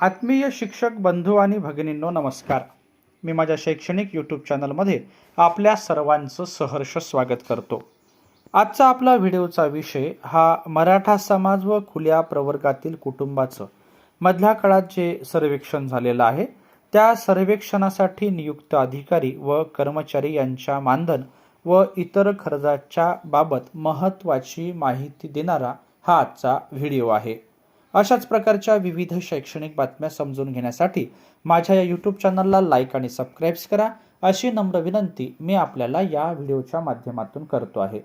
आत्मीय शिक्षक बंधू आणि भगिनींनो नमस्कार. मी माझ्या शैक्षणिक यूट्यूब चॅनलमध्ये आपल्या सर्वांचं सहर्ष स्वागत करतो. आजचा आपला व्हिडिओचा विषय हा मराठा समाज व खुल्या प्रवर्गातील कुटुंबाचं. मधल्या काळात जे सर्वेक्षण झालेलं आहे त्या सर्वेक्षणासाठी नियुक्त अधिकारी व कर्मचारी यांच्या मानधन व इतर खर्चाच्या बाबत महत्त्वाची माहिती देणारा हा आजचा व्हिडिओ आहे. अशाच प्रकारच्या विविध शैक्षणिक बातम्या समजून घेण्यासाठी माझ्या या यूट्यूब चॅनलला लाईक आणि सबस्क्राईब्स करा. अशी नम्र विनंती मी आपल्याला या व्हिडिओच्या माध्यमातून करतो आहे.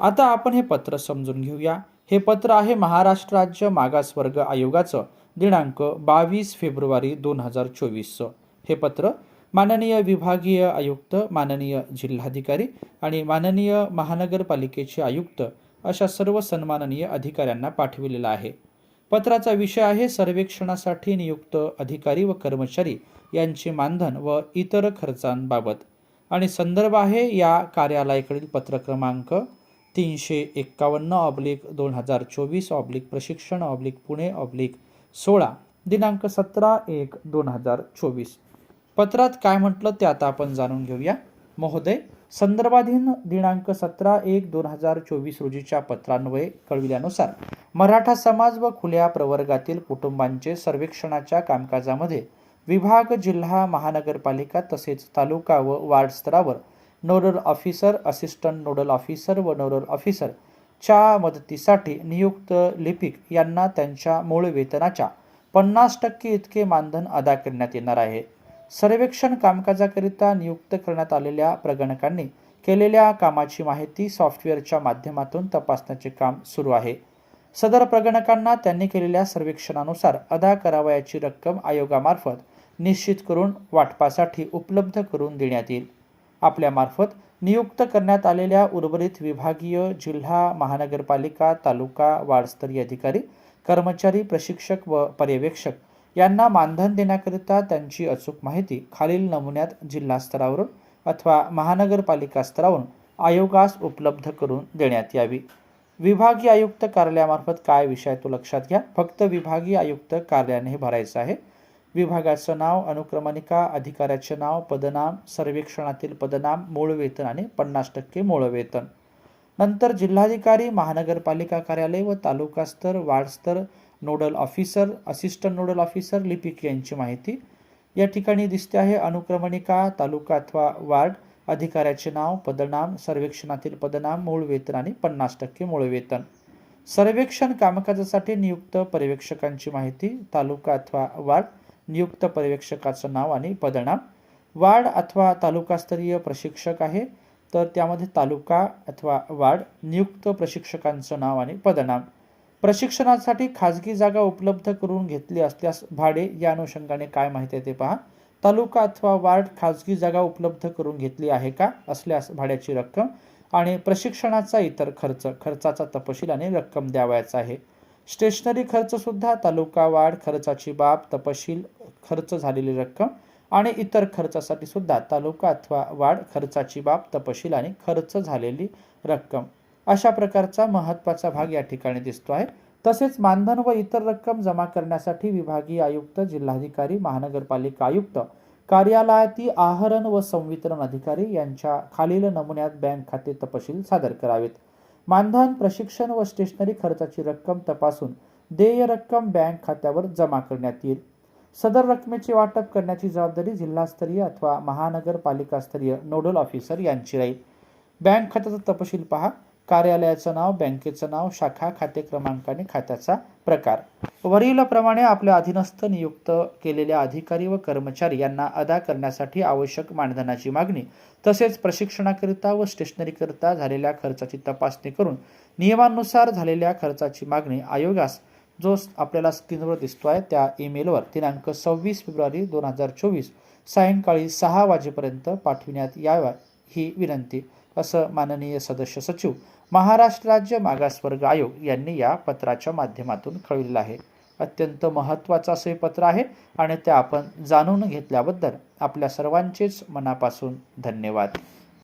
आता आपण हे पत्र समजून घेऊया. हे पत्र आहे महाराष्ट्र राज्य मागासवर्ग आयोगाचं दिनांक बावीस फेब्रुवारी दोन हजार चोवीसचं. हे पत्र माननीय विभागीय आयुक्त माननीय जिल्हाधिकारी आणि माननीय महानगरपालिकेचे आयुक्त अशा सर्व सन्माननीय अधिकाऱ्यांना पाठविलेलं आहे. पत्राचा विषय आहे सर्वेक्षणासाठी नियुक्त अधिकारी व कर्मचारी यांचे मानधन व इतर खर्चांबाबत. आणि संदर्भ आहे या कार्यालयाकडील पत्र क्रमांक तीनशे एक्कावन्न ऑब्लिक दोन हजार चोवीस ऑब्लिक प्रशिक्षण ऑब्लिक पुणे ऑब्लिक सोळा दिनांक सतरा एक दोन हजार चोवीस. पत्रात काय म्हटलं ते आता आपण जाणून घेऊया. महोदय संदर्भाधीन दिनांक सतरा एक दोन हजार चोवीस रोजीच्या पत्रान्वये कळविल्यानुसार मराठा समाज व खुल्या प्रवर्गातील कुटुंबांचे सर्वेक्षणाच्या कामकाजामध्ये विभाग जिल्हा महानगरपालिका तसेच तालुका व वार्ड स्तरावर nodal officer assistant nodal officer व नोडल ऑफिसर च्या मदतीसाठी नियुक्त लिपिक यांना त्यांच्या मूळ वेतनाच्या पन्नास टक्के इतके मानधन अदा करण्यात येणार आहे. सर्वेक्षण कामकाजाकरिता नियुक्त करण्यात आलेल्या प्रगणकांनी केलेल्या कामाची माहिती सॉफ्टवेअरच्या माध्यमातून तपासण्याचे काम सुरू आहे. सदर प्रगणकांना त्यांनी केलेल्या सर्वेक्षणानुसार अदा करावयाची रक्कम आयोगामार्फत निश्चित करून वाटपासाठी उपलब्ध करून देण्यात येईल. आपल्यामार्फत नियुक्त करण्यात आलेल्या उर्वरित विभागीय जिल्हा महानगरपालिका तालुका वार्डस्तरीय अधिकारी कर्मचारी प्रशिक्षक व पर्यवेक्षक यांना मानधन देण्याकरिता त्यांची अचूक माहिती खालील नमुन्यात जिल्हा स्तरावरून अथवा महानगरपालिका स्तरावरून आयोगास उपलब्ध करून देण्यात यावी. विभागीय आयुक्त कार्यालयामार्फत काय विषय आहे तो लक्षात घ्या. फक्त विभागीय आयुक्त कार्यालयाने हे भरायचं आहे. विभागाचं नाव अनुक्रमणिका अधिकाऱ्याचे नाव पदनाम सर्वेक्षणातील पदनाम मूळ वेतन आणि पन्नास टक्के मूळ वेतन. नंतर जिल्हाधिकारी महानगरपालिका कार्यालय व तालुकास्तर वार्डस्तर nodal officer assistant nodal officer लिपिक यांची माहिती. या ठिकाणी दिसते आहे अनुक्रमणिका तालुका अथवा वार्ड. अधिकाऱ्याचे नाव पदनाम सर्वेक्षणातील पदनाम मूळ वेतन आणि पन्नास टक्के मूळ वेतन. सर्वेक्षण कामकाजासाठी नियुक्त पर्यवेक्षकांची माहिती तालुका अथवा वार्ड. नियुक्त पर्यवेक्षकाचं नाव आणि पदनाम. वार्ड अथवा तालुकास्तरीय प्रशिक्षक आहे तर त्यामध्ये तालुका अथवा वार्ड. नियुक्त प्रशिक्षकांचं नाव आणि पदनाम. प्रशिक्षणासाठी खाजगी जागा उपलब्ध करून घेतली असल्यास भाडे या अनुषंगाने काय माहिती आहे ते पहा. तालुका अथवा वार्ड खाजगी जागा उपलब्ध करून घेतली आहे का असल्यास भाड्याची रक्कम आणि प्रशिक्षणाचा इतर खर्च खर्चाचा तपशील आणि रक्कम द्यावयाचा आहे. स्टेशनरी खर्चसुद्धा तालुका वाढ खर्चाची बाब तपशील खर्च झालेली रक्कम आणि इतर खर्चासाठी सुद्धा तालुका अथवा वाढ खर्चाची बाब तपशील आणि खर्च झालेली रक्कम. अशा प्रकारचा महत्त्वाचा भाग या ठिकाणी दिसतो आहे तसेच मानधन व इतर रक्कम जमा करण्यासाठी विभागीय आयुक्त जिल्हाधिकारी महानगरपालिका आयुक्त कार्यालयातील आहरण व संवितरण अधिकारी यांच्या खालील नमुन्यात बँक खाते तपशील सादर करावेत. मानधन प्रशिक्षण व स्टेशनरी खर्चाची रक्कम तपासून देय रक्कम बँक खात्यावर जमा करण्यात येईल. सदर रकमेचे वाटप करण्याची जबाबदारी जिल्हास्तरीय अथवा महानगरपालिकास्तरीय नोडल ऑफिसर यांची राहील. बँक खात्याचा तपशील पहा. कार्यालयाचं नाव बँकेचं नाव शाखा खाते क्रमांक आणि खात्याचा प्रकार. वरीलप्रमाणे आपल्या अधीनस्थ नियुक्त केलेल्या अधिकारी व कर्मचारी यांना अदा करण्यासाठी आवश्यक मानधनाची मागणी तसेच प्रशिक्षणाकरिता व स्टेशनरीकरिता झालेल्या खर्चाची तपासणी करून नियमानुसार झालेल्या खर्चाची मागणी आयोगास जो आपल्याला स्क्रीनवर दिसतो आहे त्या ईमेलवर दिनांक सव्वीस फेब्रुवारी दोन हजार चोवीस सायंकाळी सहा वाजेपर्यंत पाठविण्यात यावा ही विनंती. असं माननीय सदस्य सचिव महाराष्ट्र राज्य मागासवर्ग आयोग यांनी या पत्राच्या माध्यमातून कळविलं आहे. अत्यंत महत्त्वाचं असं हे पत्र आहे आणि ते आपण जाणून घेतल्याबद्दल आपल्या सर्वांचेच मनापासून धन्यवाद.